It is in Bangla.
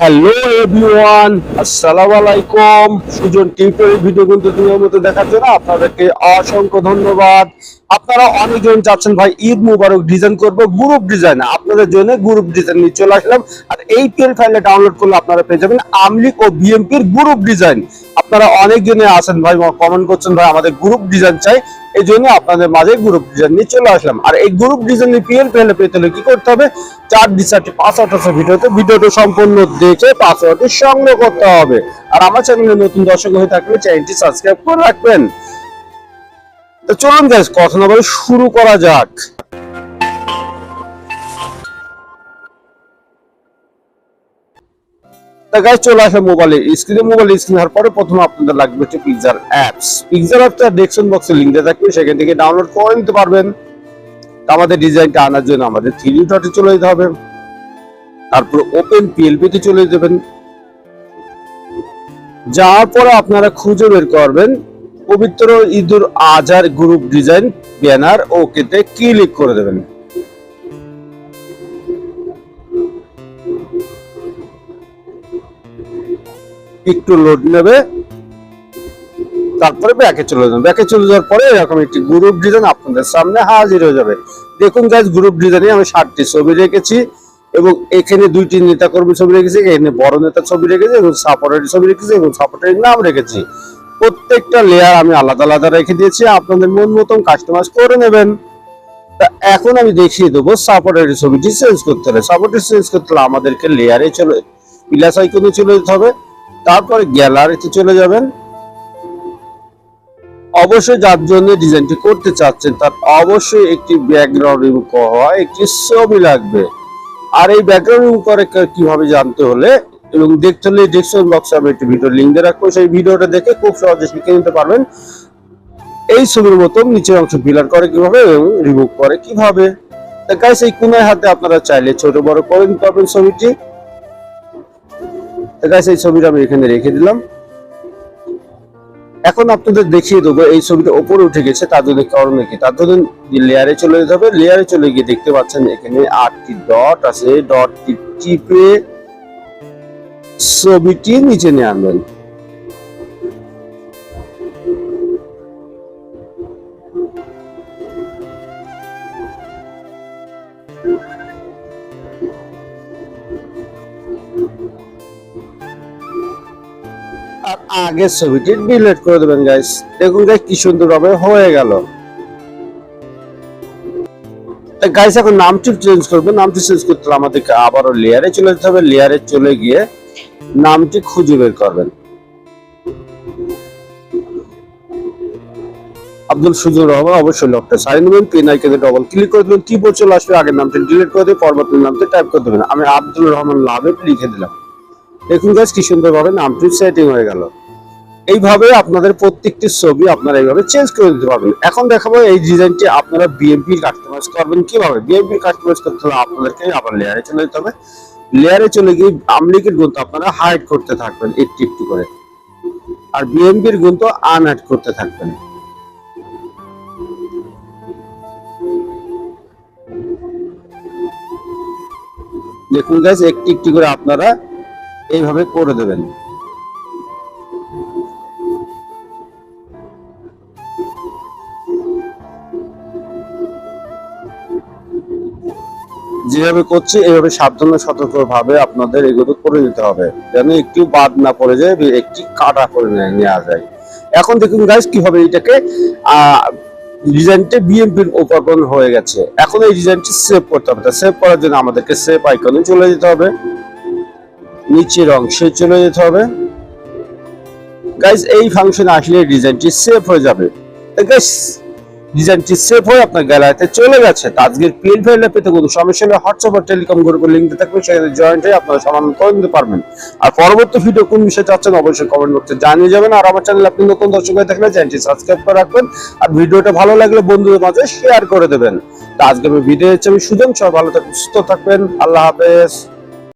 হ্যালো এভরিওয়ান আসসালামু আলাইকুম সুজন টিউটোরিয়াল ভিডিও কিন্তু দুনিয়ার মতো দেখার জন্য আপনাদেরকে অসংখ্য ধন্যবাদ। আপনারা অনেকজন চাচ্ছেন ভাই, ঈদ মুবারক ডিজাইন করব গ্রুপ ডিজাইন আপনাদের জন্য গ্রুপ ডিজাইন নিয়ে চলে আসলাম। আর এই পিএল ফাইলে ডাউনলোড করলে আপনারা পেয়ে যাবেন আমলিক ও বিএমপির গ্রুপ ডিজাইন আপনারা অনেকজনে আছেন ভাই কমেন্ট করছেন ভাই, আমাদের গ্রুপ ডিজাইন চাই। এই জন্য আপনাদের মাঝে গ্রুপ ডিজাইন নিয়ে চলে আসলাম। আর এই গ্রুপ ডিজাইন নিয়ে পিএল ফাইলে পেতে হলে কি করতে হবে? চার ডিসার্টি পাসওয়ার্ড আছে ভিডিওতে, ভিডিওটা সম্পূর্ণ দেখে পাসওয়ার্ডটি সংগ্রহ করতে হবে। আর আমার চ্যানেলে নতুন দর্শক হয়ে থাকলে চ্যানেলটি সাবস্ক্রাইব করে রাখবেন। চলুন গাইস কথা না বলে শুরু করা যাক। চলে আসে মোবাইলে স্ক্রিনে মোবাইল স্ক্রিন হওয়ার পরে প্রথমে লাগবে হচ্ছে বক্সে থাকবে, সেখান থেকে ডাউনলোড করে নিতে পারবেন। আমাদের ডিজাইনটা আনার জন্য আমাদের থ্রি চলে যেতে হবে। তারপর ওপেন চলে যাবেন। যাওয়ার পরে আপনারা খুঁজে বের করবেন পবিত্র ঈদুল আজহার গ্রুপ ডিজাইন ব্যানার ওকেতে ক্লিক করে দেবেন। একটু লোড নেবে, তারপরে ব্যাকে চলে যাবেন ব্যাকে চলে যাওয়ার পরে এরকম একটি গ্রুপ ডিজাইন আপনাদের সামনে হাজির হয়ে যাবে। দেখুন গাছ গ্রুপ ডিজাইনে আমি ষাটটি ছবি রেখেছি এবং এখানে দুইটি নেতা কর্মী ছবি রেখেছি, এখানে বড় নেতার ছবি রেখেছি এবং সাপোর্টের ছবি রেখেছি এবং সাপোর্টের নাম রেখেছি। প্রত্যেকটা লেয়ার আমি আলাদা আলাদা রেখে দিয়েছি, আপনাদের মন মতন কাস্টমাইজ করে নেবেন। তা এখন আমি দেখিয়ে দেবো সাপোর্টের ছবিটি চেঞ্জ করতে হবে সাপোর্টের চেঞ্জ করতে হলে আমাদেরকে লেয়ারে চলে প্লাস আইকনে চলে যেতে হবে। তারপরে গ্যালারিতে চলে যাবেন। অবশ্যই যার জন্য ডিজাইনটি করতে চাচ্ছেন, তার অবশ্যই একটি ব্যাকগ্রাউন্ড রিমুভ হওয়া একটি ছবি লাগবে। আর এই ব্যাকগ্রাউন্ড রিমুভ করে কীভাবে জানতে হলে এবং দেখতে হলে ডিসক্রিপশন বক্সে আমি একটি ভিডিও লিঙ্ক দিয়ে রাখব। সেই ভিডিওটা দেখে খুব সহজে শিখে নিতে পারবেন। এই ছবির মতো নিচের অংশ ফিলার করে কীভাবে এবং রিমুভ করে কীভাবে। গাইস এই কোনায় হাতে আপনারা চাইলে ছোট বড় করে নিতে পারবেন ছবিটি। গাইস এই ছবিটা আমি এখানে রেখে দিলাম। এখন আপনাদের দেখিয়ে দেবো, এই ছবিটা ওপরে উঠে গেছে, তার জন্য কারণ কি? তার জন্য লেয়ারে চলে যেতে হবে লেয়ারে চলে গিয়ে দেখতে পাচ্ছেন এখানে আটটি ডট আছে। ডটটি টিপে ছবিটি নিচে নিয়ে আনবেন। আর আগের ছবিটি ডিলিট করে দেবেন গাইস দেখুন গাইস কি সুন্দর ভাবে হয়ে গেল। গাইস এখন নামটি চেঞ্জ করব নামটি চেঞ্জ করতে হলে আমাদেরকে আবারও লেয়ারে চলে যেতে হবে। লেয়ারে চলে গিয়ে নামটি খুঁজে বের করবেন। আব্দুল সুজুর রহমান, অবশ্যই লকটা সাইন নেবেন। পেন আইকনে ডবল ক্লিক করে দেবেন। কিবোর্ড চলে আসবে। আগের নামটি ডিলিট করে দিয়ে পরবর্তী নামটি টাইপ করে দেবেন। আমি আব্দুল রহমান লাভে লিখে দিলাম। দেখুন গাছ কি সুন্দর ভাবে নামটি সেটিং হয়ে গেল। এইভাবে আপনাদের প্রত্যেকটি ছবি আপনারা এইভাবে চেঞ্জ করে দিতে পারবেন। এখন দেখাবো এই ডিজাইনটি আপনারা বিএমপি কাস্টমাইজ করবেন কীভাবে? বিএমপি কাস্টমাইজ করতে হলে আপনাদেরকে আবার লেয়ারে চলে যেতে হবে। লেয়ারে চলে গিয়ে আমলিকের গুণ তো আপনারা হাইড করতে থাকবেন একটু একটু করে। আর বিএমপির গুণ তো আনহাইড করতে থাকবেন। দেখুন গাছ একটি একটি করে আপনারা এইভাবে করে দেবেন। যেভাবে করছি, এইভাবে সাবধানে সতর্ক ভাবে আপনাদের এগুলো করে নিতে হবে। যেন একটু বাদ না পড়ে যায় একটি কাটা করে নেওয়া যায়। এখন দেখুন গাইস কীভাবে এটাকে ডিজাইনটা বিএমপির উপকরণ হয়ে গেছে। এখন এই ডিজাইনটি সেভ করতে হবে। সেভ করার জন্য আমাদেরকে সেভ আইকনে চলে যেতে হবে। নিচের অংশে চলে যেতে হবে। গাইজ এই ফাংশনে আসলে ডিজাইনটি সেভ হয়ে যাবে। ডিজাইনটি সেভ হয়ে আপনার গ্যালারিতে চলে গেছে। আজকের পিএল ফাইলে পেতে কোনো সমস্যা হলে হোয়াটসঅ্যাপ আর টেলিকম গ্রুপের লিঙ্ক থাকবে। সেখানে জয়েন্ট হয়ে আপনারা সমাধান করে নিতে পারবেন। আর পরবর্তী ভিডিও কোন বিষয়ে চাচ্ছেন অবশ্যই কমেন্ট বক্সে জানিয়ে যাবেন। আর আমার চ্যানেল আপনি নতুন দর্শক হয়ে থাকলে চ্যানেলটি সাবস্ক্রাইব করে রাখবেন। আর ভিডিওটা ভালো লাগলে বন্ধুদের মাঝে শেয়ার করে দেবেন। তা আজকে আমি ভিডিও হচ্ছে আমি সুজন সব ভালো থাকবেন, সুস্থ থাকবেন। আল্লাহ হাফেজ।